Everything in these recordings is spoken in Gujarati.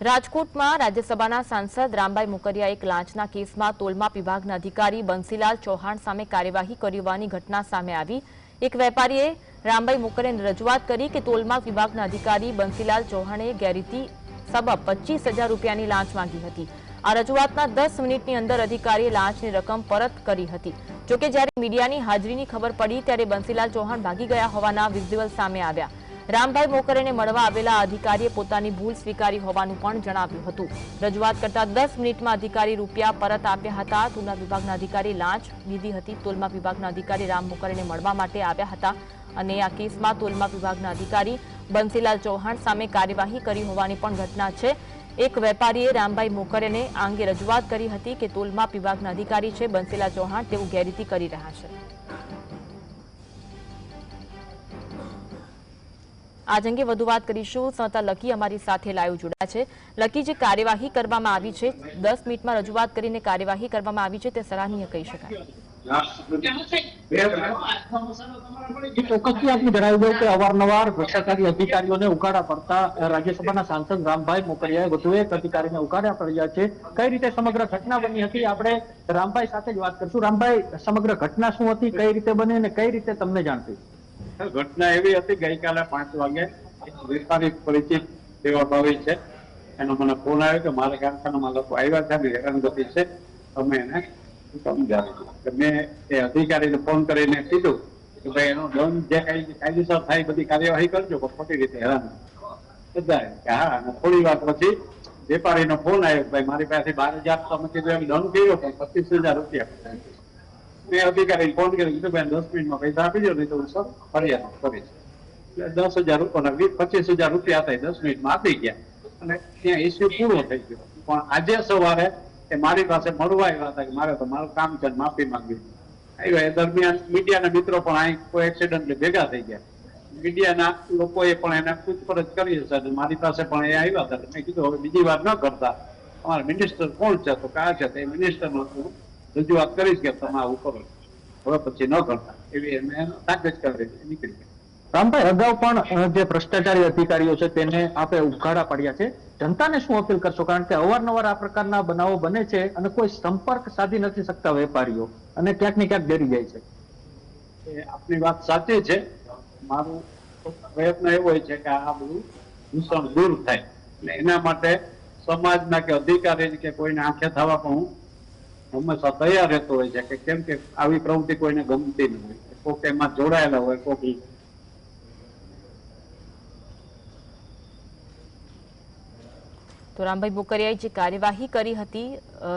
રાજકોટમાં રાજ્યસભાના સાંસદ રામભાઈ મુકરિયા એક લાંચના કેસમાં તોલમાપ વિભાગના અધિકારી બંસીલાલ ચૌહાણ સામે કાર્યવાહી કરી હોવાની ઘટના સામે આવી. એક વેપારીએ રામભાઈ મુકરિયાને રજૂઆત કરી કે તોલમાપ વિભાગના અધિકારી બંસીલાલ ચૌહાણે ગેરરીતિ સબબ પચીસ રૂપિયાની લાંચ માંગી હતી. આ રજૂઆતના દસ મિનિટની અંદર અધિકારીએ લાંચની રકમ પરત કરી હતી. જોકે જ્યારે મીડિયાની હાજરીની ખબર પડી ત્યારે બંસીલાલ ચૌહાણ ભાગી ગયા હોવાના વિઝ્યુઅલ સામે આવ્યા. રામભાઈ મોકરેને મળવા આવેલા અધિકારીએ પોતાની ભૂલ સ્વીકારી હોવાનું પણ જણાવ્યું હતું. રજૂઆત કરતા દસ મિનિટમાં અધિકારી રૂપિયા પરત આપ્યા હતા. તુલના વિભાગના અધિકારી લાંચ લીધી હતી. તોલમા વિભાગના અધિકારી રામ મોકરેને મળવા માટે આવ્યા હતા અને આ કેસમાં તોલમા વિભાગના અધિકારી બંસીલાલ ચૌહાણ સામે કાર્યવાહી કરી હોવાની પણ ઘટના છે. એક વેપારીએ રામભાઈ મોકરેને આ અંગે રજૂઆત કરી હતી કે તોલમા વિભાગના અધિકારી છે. બંસીલાલ ચૌહાણ તેવું ગેરરીતિ કરી રહ્યા છે. આજ અંગે વધુ વાત કરીશું. સંતા લકી અમારી સાથે લાઈવ જોડાયા છે. લકી જે કાર્યવાહી કરવામાં આવી છે, દસ મિનિટમાં રજૂઆત કરીને કાર્યવાહી કરવામાં આવી છે તે સરાહનીય કહી શકાય. ચોક્કસથી આપને જણાવી દઉં કે અવારનવાર ભ્રષ્ટાચારી અધિકારીઓને ઉકાળા પડતા રાજ્યસભાના સાંસદ રામભાઈ મોકરિયાએ વધુ એક અધિકારીને ઉકાળા પડ્યા છે. કઈ રીતે સમગ્ર ઘટના બની હતી આપણે રામભાઈ સાથે જ વાત કરશું. રામભાઈ, સમગ્ર ઘટના શું હતી, કઈ રીતે બની અને કઈ રીતે તમને જાણતી ઘટના એવી હતી ગઈકાલે પાંચ વાગે. વેપારી પરિચિત સેવાભાવી છે. એનો મને ફોન આવ્યો કે મારા કારખાનામાં લોકો આવ્યા છે અને હેરાનગતિ છે. તમે એને સમજાવી મેં એ અધિકારીને ફોન કરીને કીધું કે ભાઈ, એનો દંડ જે કઈ કાયદેસર થાય બધી કાર્યવાહી કરજો ખોટી રીતે હેરાન બધા કે હા, અને થોડી વાર પછી વેપારીનો ફોન આવ્યો ભાઈ, મારી પાસે બાર હજાર તો મેં કીધું એમ દંડ કર્યો, પણ પચીસ હજાર રૂપિયા. મેં અધિકારી ફોન કર્યો કીધું બેન દસ મિનિટમાં પૈસા આપી દો નહીં તો સર ફરિયાદ કરીશ દસ હજાર રૂપિયા વીસ પચીસ હજાર રૂપિયા હતા દસ મિનિટમાં આપી ગયા અને ત્યાં ઇસ્યુ પૂરો થઈ ગયો પણ આજે સવારે એ મારી પાસે મળવા આવ્યા હતા કે મારે તો મારું કામ છે માફી માંગવી આવ્યા એ દરમિયાન મીડિયાના મિત્રો પણ અહીં કોઈ એક્સિડન્ટલી ભેગા થઈ ગયા મીડિયાના લોકોએ પણ એને પૂછપરછ કરી હશે અને મારી પાસે પણ એ આવ્યા હતા મેં કીધું હવે બીજી વાર ન કરતા અમારા મિનિસ્ટર કોણ છે તો કા છે તે મિનિસ્ટર હું રજૂઆત કરીશ કે તમે આવું કરો. હવે પછી ન કરતા. એવી એમને તાકત કરી નીકળી ગયા રામભાઈ અગાઉ પણ જે ભ્રષ્ટાચારી અધિકારીઓ છે તેને આપે ઉઘાડા પાડ્યા છે. જનતાને શું અપીલ કરશો? કારણ કે અવારનવાર આ પ્રકારના બનાવો બને છે અને કોઈ સંપર્ક સાધી નથી શકતા વેપારીઓ. અને ક્યાંક ને ક્યાંક ડરી જાય છે. એ આપની વાત સાચી છે. મારો પ્રયત્ન એવો હોય છે કે આ બધું દૂષણ દૂર થાય. એટલે એના માટે સમાજના કે અધિકારી કે કોઈને આંખે થવા પણ હું હંમેશા તૈયાર રહેતો હોય છે, કે કેમ કે આવી પ્રવૃત્તિ કોઈને ગમતી ન હોય. કોક એમાં જોડાયેલા હોય, કોક તો રામભાઈ બોકરિયાએ જે કાર્યવાહી કરી હતી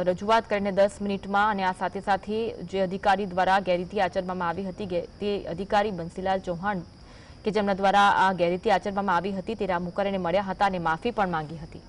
રજૂઆત કરીને દસ મિનિટમાં અને આ સાથે સાથે જે અધિકારી દ્વારા ગેરરીતિ આચરવામાં આવી હતી તે અધિકારી બંસીલાલ ચૌહાણ, કે જેમના દ્વારા આ ગેરરીતિ આચરવામાં આવી હતી, તે રામ મુકરેને મળ્યા હતા અને માફી પણ માંગી હતી.